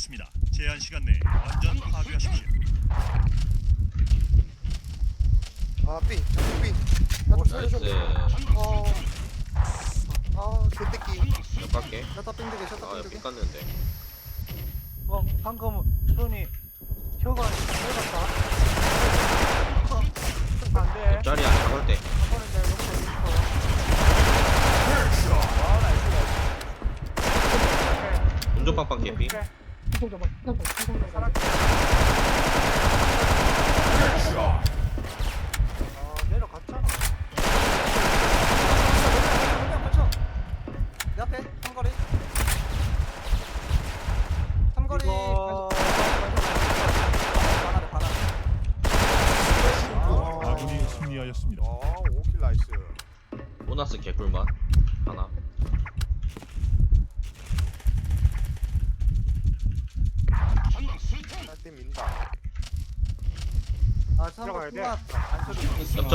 있습니다. 제한 시간 내에 완전 파괴하십시오. 아, 삐, 잠깐 삐. 나좀 살려줘. 나이스 어. 아, 개새끼. 몇 갈게 셔터 빙득이, 셔터 아 빙득이. 삐깠는데 어, 방금 손이 혀가 해봤다. 안 돼. 옆자리야 잡을 때 내가. 아, 나이스. 운전빵빵 개피 오케이. そうだ、なんか、なんか、なんか。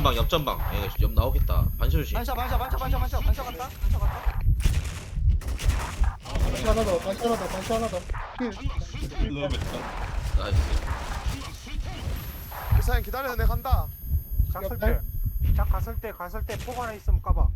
옆전방 옆전방 예, 옆 나오겠다 반셔주시 반샷, 반샷, 반샷, 반샷, 반샷, 반샷 갔다. 반샷 갔다. 반시 하나 더. 반시 하나 더. 반시 하나 더. 힐. 나이스 그 사람 기다려, 내가 간다. 갔을 때. 작 갔을 때, 갔을 때폭 하나 있으면 까봐.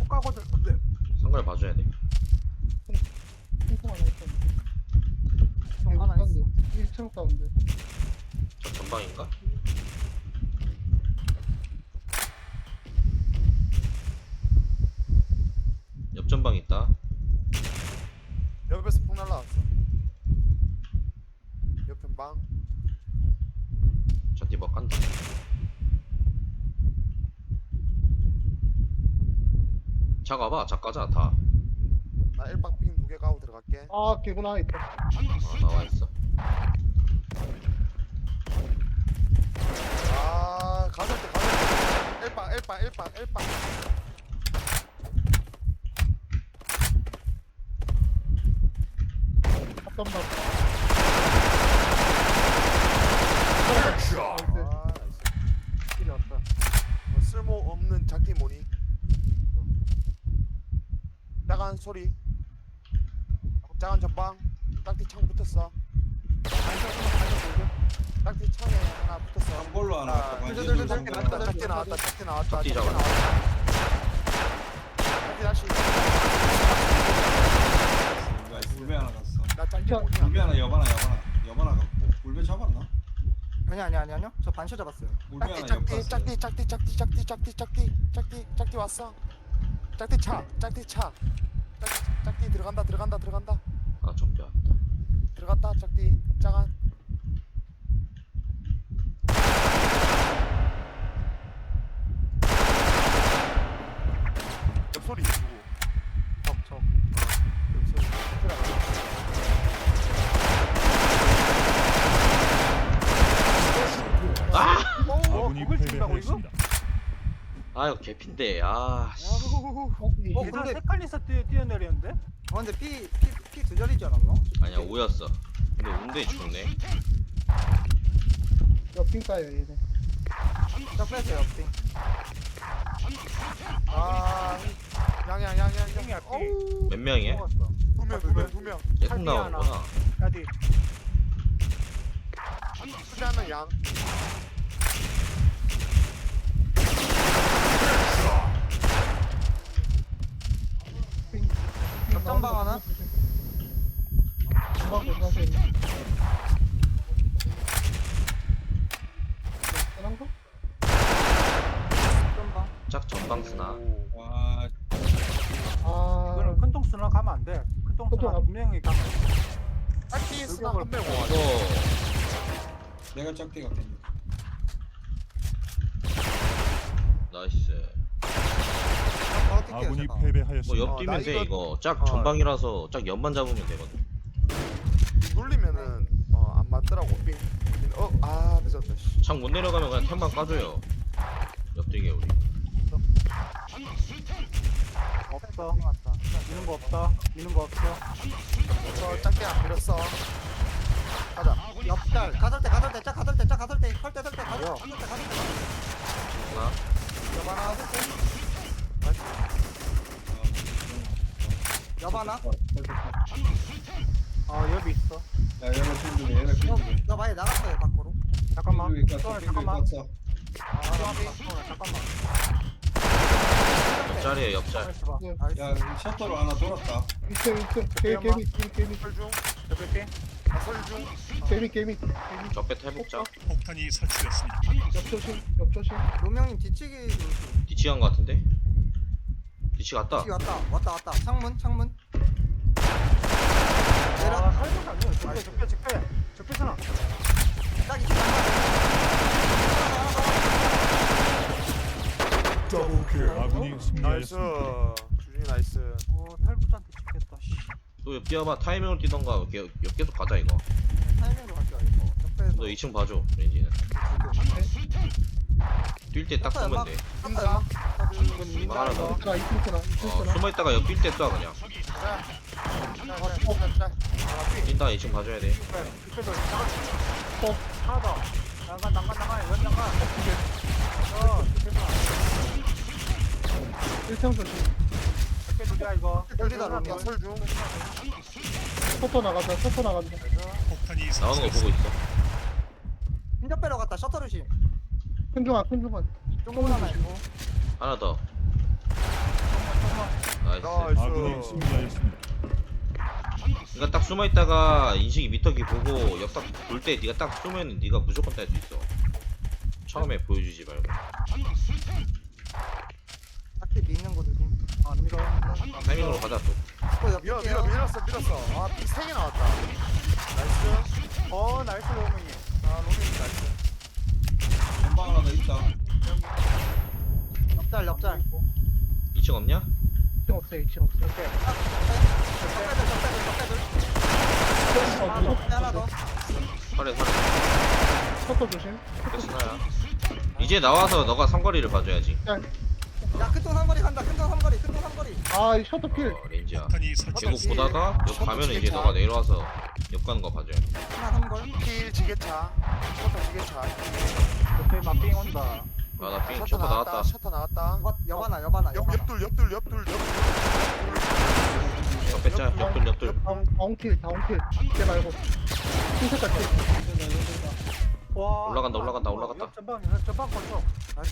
폭 까고들. 네. 상관을 봐줘야 돼. 형 하나 있어. 1층 가운데. 저 전방인가? 옆전 방 있다 옆에서 폭 날라왔어. 옆에 방. 저 뒤버 간다 자 가봐 자 가자 다 나 1박 빙두개 가고 들어갈게. 아, 개구나 있다. 아, 나와 있어 아, 가설 때, 가설 때. 1박, 1박, 1박, 1박. 썸 나이스. 아, 스킬이 왔다. 어, 쓸모없는 작게 모니. 나간 소리. 작은 전방. 딱지 창 붙었어. 반샷 딱지 창에 하나 붙었어. 한걸로 아, 나왔다. 작게 나왔다. 작게 나왔다. 작게 나왔다. 작게 다시. 나이스. 물배 하나 갔어. 나 작디 자, 모니야. 울베 하나 여바나 여바나 여바나 갔고 울베 잡았나? 아니 아니 아니 아니요. 저 반셔 잡았어요. 울베 짝띠 하나 짝띠. 짝띠 짝띠 짝띠 짝띠 짝띠 짝띠 짝띠 짝띠 왔어 짝띠 차 짝띠 차 짝띠 짝띠 들어간다 들어간다 들어간다 아 적배 왔다 들어갔다 짝띠 짜간 옆소리 누구 적, 적. 옆소리 아! 아군이 이걸 친다고, 패배하였습니다. 아 이거 개핀데 아 씨. 어, 이- 어, 얘들아 근데- 색깔리서 뛰어, 뛰어내리는데? 아 근데 피 피 피 두 자리지 않았나? 아니야 오였어 근데 운대 죽네 옆핑 까요, 얘네. 딱 뺐어요 옆에. 아 양양 양양 땡이야, 땡. 어우 몇 명이야? 먹었어. 두 명 두 명 두 명 계속 탈피 나오는구나 야디. 수자는 양 역전방 하나? 짝 전방 쓰나 오. 와 아, 이거는 큰통 쓰나 가면 안 돼. 큰통 쓰나 큰통 분명히 가면 돼. 짝띠 쓰나 돌격을 한명 이거 와 내가 짝대 같은 나이스 뛸게요 아군이 제가. 뭐 패배하였습니다. 옆 어, 뛰면 나돼 이거- 이거 짝 어. 전방이라서 짝 옆만 잡으면 되거든 눌리면은 어 안 맞더라고 빙어아 늦었다 씨. 창못 내려가면 그냥 템만 까줘요 옆뛰게 우리 없어. 미는 거 없다. 미는 거 없어. 저 짝대 안 밀었어 가자 옆달 가설 때 가설 때짝 가설 때짝 가설 때 컬때 설때 가설? 때 가설 때 하나 여바나 여바나? 어, 됐다. 아 여기 있어. 야 얘네 핀들이 얘네 핀들이 나 많이 나갔어요 밖으로. 잠깐만. 깠어 핀들이 잠깐만. 깠어 아 잠깐만. 옆자리에 옆자리. 나이스 봐. 나이스. 야 셔터로 하나 돌았다. 2층 2층 게, 게임이 게임이 게임이 설중. 옆에 게 설중. 게임이 게임이 적배 탈북자. 폭탄이 설치되었습니다. 옆조심 옆조심. 로명님 뒤치기 조심. 뒤치 간거 같은데? 뒤치 갔다. 뒤치기 왔다. 왔다 왔다. 창문 창문. 아 내려. 살짝 아니야 적배 적배 적배 적배잖아. 딱 이쪽 간다 아군이 나이스 승리하였습니다. 주준이 나이스. 어 탈북자한테 죽겠다 씨. 또 뛰어봐. 타이밍으로 뛰던가. 옆, 옆 계속 가자 이거. 타이밍으로 갈게요 이거 옆에서. 너 2층 봐줘. 렌지는. 뛸 때 딱 쏘면 돼. 한다 이거 하나 더. 하나 2층 쓰나 2층 어, 쓰나 숨어 있다가 옆 뛸 때 쏴 그냥. 짤짤짤짤 뛴다 2층 봐줘야 돼. 적배도 어 하나 더 난간 난간 난간 왼 난간 어 적배잖아 1층 조심 적배 누구야 이거 설리다 로미야 설중 서터 나간다 서터 나간다 나오는 거 보고. 있어. 힘접 빼러 갔다 셔터 조심 큰중아 큰중아 하나 있고 하나 더. 나이스. 아군이 나이스 승리하였습니다. 네가 딱 숨어 있다가 인식이 미터기 보고 역딱 돌때 네가 딱 쏘면 네가 무조건 딸 수 있어. 처음에 보여주지 말고. 딱히 미는 거 조심 아 밀어 타이밍으로 가자 또. 또 옆에 밀어 밀어 밀었어 밀었어 아세개 나왔다 나이스 어 나이스 로밍이 아 로미 나이스 하나 더 있다. 옆잘 옆잘 2층 없냐? 2층 없어요 2층 없어요. 적배들 적배들 적배들 어, 무섭- 하나 더 설에 설에. 서터 조심. 그래서 나야. 이제 나와서 너가 삼거리를 봐줘야지. 야 큰통 삼거리 간다. 큰통 삼거리 큰통 삼거리. 아이 셔터 필. 어, 계속 설치되었습니다. 보다가 옆 가면은 이제 너가 내려와서 옆 가는 거 봐줘야 돼. 하나 삼걸. 필 지게차. 셔터 지게차 옆에 마핑 온다. 아, 나 삥, 셔터 나왔다 나왔다. 셔터 나왔다. 옆 여바나 여바나 옆 여바나 옆둘 옆둘 옆둘 옆둘 저 뺐자, 옆돌, 옆돌. 다운 다운킬 다운킬. 걔 말고. 흰색깔 필 와. 올라간다, 올라간다, 올라갔다. 옆 전방 전방 건져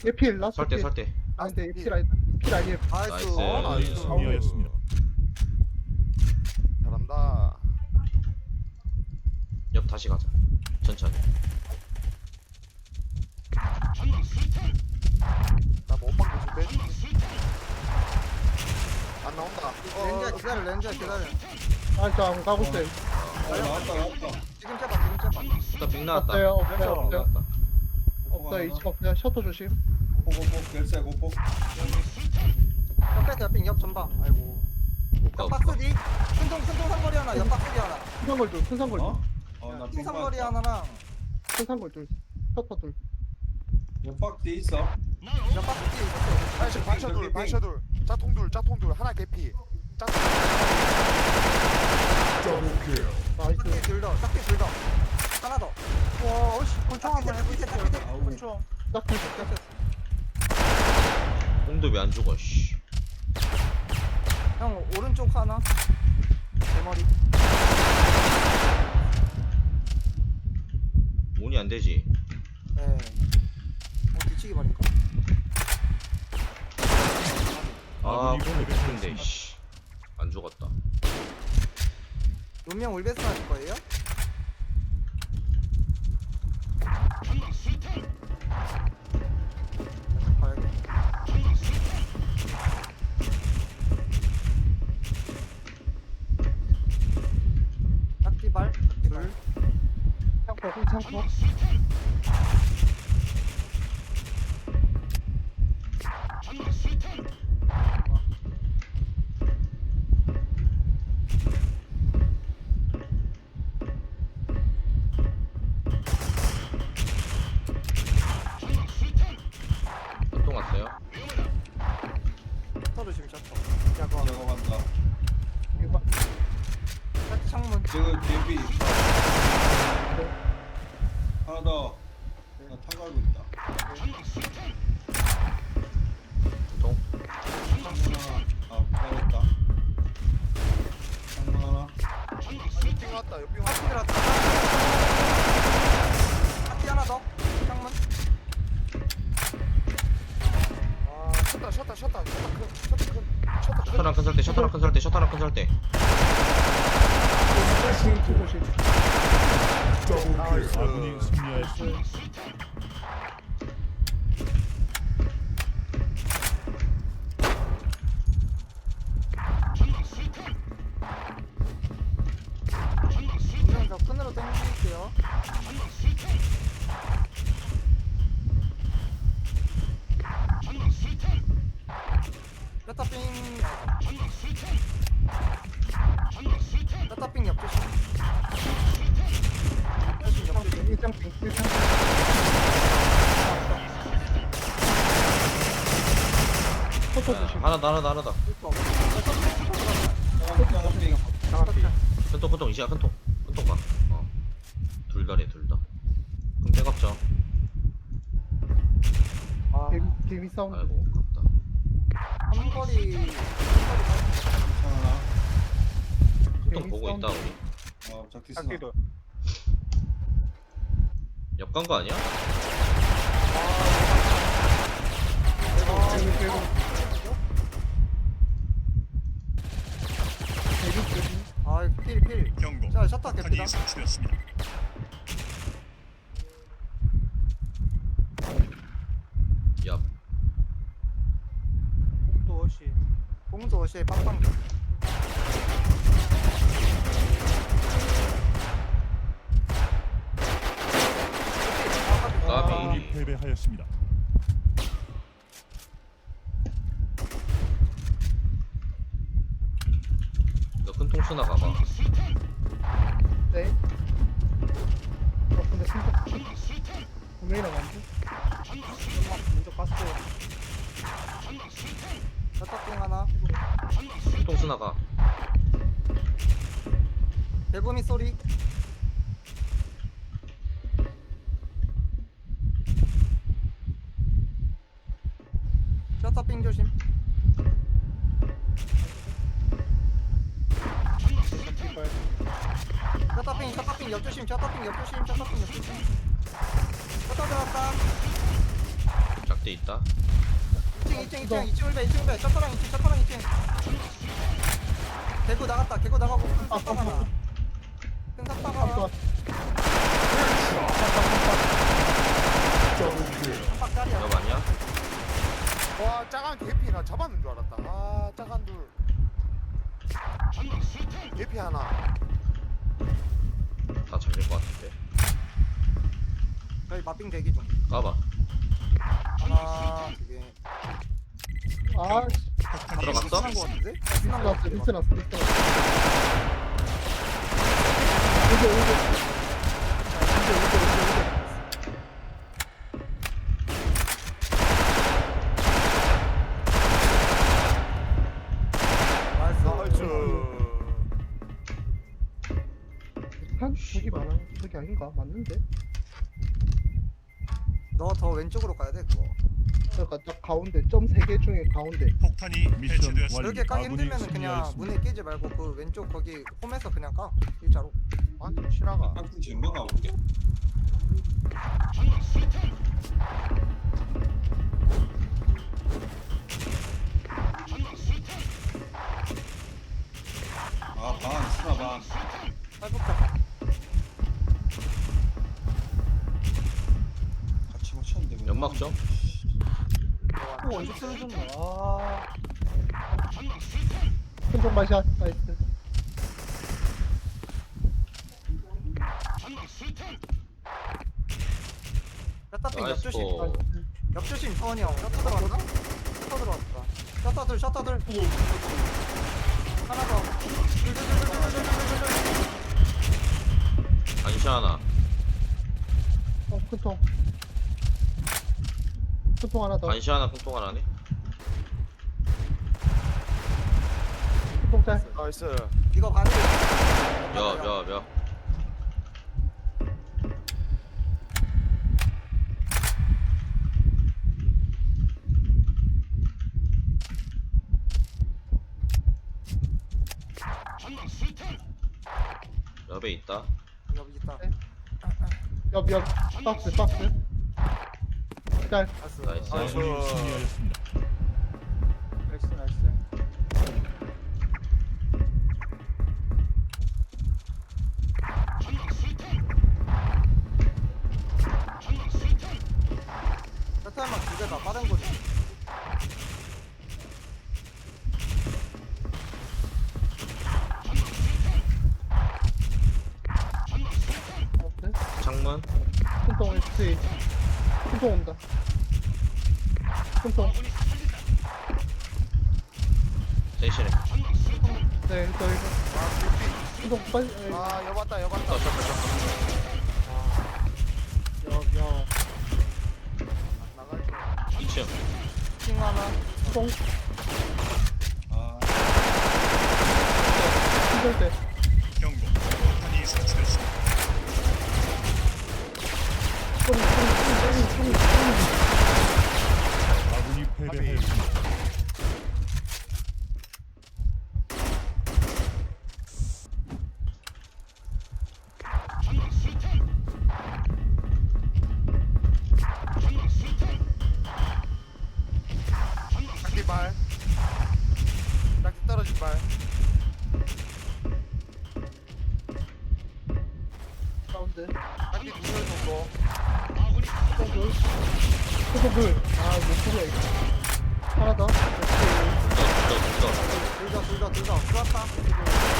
얘필 라스트 설 때, 필. 설 때. 아 근데 필 아니다 필 아니에요 나이스. 나이스. 어, 아군이 승리하였습니다. 잘한다. 옆 다시 가자. 천천히. 나 몸빵 조심해 안 나온다 렌즈야 기다려 렌즈야 기다려 아 저안 가고 있어요 어 나왔다 나왔다 지금 잡아 지금 잡아 일단 빅 나왔다. 없어요 없어요. 없어요. 없어요 2층 없어요 셔터 조심 고고고 결세 고고 옆에 옆에 옆 전방 아이고 옆. 박스 뒤 큰통 큰통 삼거리 하나 옆 박스 뒤 하나 큰 상걸 둘 큰 상걸 어? 둘큰 어나 큰 삼거리 하나랑 상걸 둘 셔터 둘 뒤에 있어. 옆 박스 뒤 옆에 반셔 반셔둘 반셔둘. 짜통 둘 짜통 둘. 하나 개피. 짜통 나이스. 딱히 둘더 딱히 둘더. 하나 더. 와 어씨. 권총 한번 해보자 아우. 권총 딱필 홍도 왜 안 죽어, 씨. 형 오른쪽 하나? 대머리. 운이 안 되지. 예 어, 뒤치기 말인가 아, 패배했습니다. 씨. 안 죽었다. 운명 올베스 하실 거예요? 큰 설대 셔터랑 큰 설대 아군이 승리하였습니다. 하나 더 하나 더 하나 더. 쌍쌍 큰통 큰통 이시야 큰통. 큰통 가 어 둘 다래 둘다. 그럼 백업죠 아, 개미 개미 사운드 아이고 아깝다. 한거리. 하나 큰통 보고 있다 우리. 어 쓰나 짝기도. 옆간 거 아니야? 개미 개미 개미 개미 아 필 필 경고. 자 셔터 갭니다 폭탄이 설치되었습니다. 옆또 옷이 공도 옷이 빵빵 까비. 아군이 패배하였습니다. 너큰 통 쓰나 가봐. 네? 어, 근데 진짜 분명히 나간데 먼저 갔어 셔터핑 하나. 큰통 쓰나 가. 대범이 소리. 셔터핑 조심 옆조심 셔터핑 옆조심 셔터핑 옆조심. 셔터 들어갔다. 작대 있다. 2층 2층 2층 2층 울배 2층 울배. 셔터랑 2층 셔터랑 2층. 개구 나갔다 개구 나가고. 큰 아, 삭방 하나 큰 삭방 하나 깜빡 깜빡다리야 옆 아니야? 와 짜간 개피 나 잡았는 줄 알았다. 아 짜간 둘. 개피 하나 다 잡힐 것 같은데. 저희 마빙 대기 중 까봐. 하나 두개 아 폭탄이 들어갔어? 끝난 거 같은데? 끝난 거 났어 같은데? 리스 났어 리스 났어 오게 오게 오게 오게 오게 오게 나이스 나이스 한 저기 많아. 저기 아닌가? 맞는데? 너 더 왼쪽으로 가야 돼 그거. 그러니까 딱 가운데 점 세 개 중에 가운데. 폭탄이 미션 해체되었습니다. 이렇게 까기 아군이 힘들면은 그냥 승리하였습니다. 문에 끼지 말고 그 왼쪽 거기 홈에서 그냥 까 일자로. 아니 실화가. 작디 전면 가볼게 아반 쓰나 반 살복자 막좀또 언제 떨어졌나 아 큰통 마샷 나이스 셔터핑 나이스 옆조심. 서원이 형. 셔터 들어왔나? 셔터 들어왔다. 셔터 둘 셔터 둘. 하나 더. 둘둘둘둘둘둘둘둘 안시 하나 어 큰통 큰통 하나 더. 안시 하나 큰통 하나네. 큰통 짤. 나이스 이거 반대 옆옆옆 옆에 있다? 여기 있다. 옆 옆 박스 박스 딸. 나이스. 아이고. คง 발. 딱지 떨어진 발. 사운드. 딱지 두개 정도. 일단 둘. 일단 둘. 아, 목소리야, 이거. 하나 더. 둘 다, 둘 다, 둘 다. 들어왔다.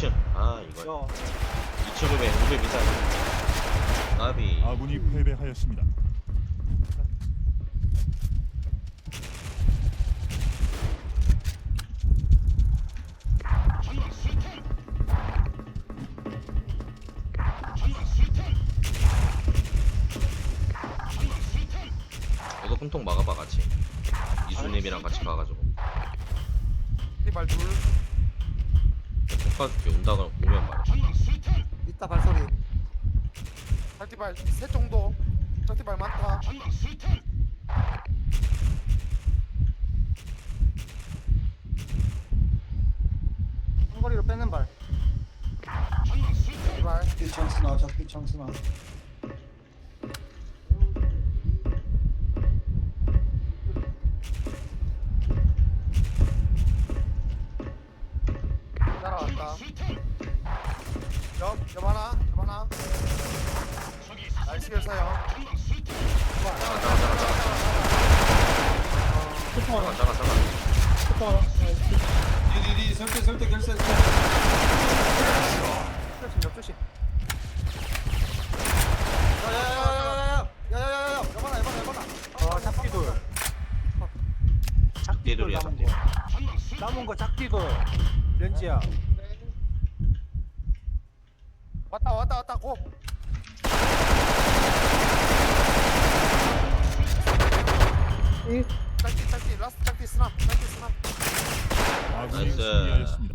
2층 2층 아 이거 여 2층 룸에 우배 미사일. 나비. 아군이 패배하였습니다. 짝띠 발셋 정도. 짝띠 발 많다. 한거리로 빼는 발. 짝띠 발. 작디 창스나 작디 창스나 큰통 하나. 나가 나가 큰통 하나. 디디디 설대 설대 결세 조심 옆 조심. 얘들이야, 남은. 거. 작기돌. 렌즈야. 왔다 왔다 왔다 고 이. 짝띠 짝 Раз, как ты снап, как ты снап. Nice.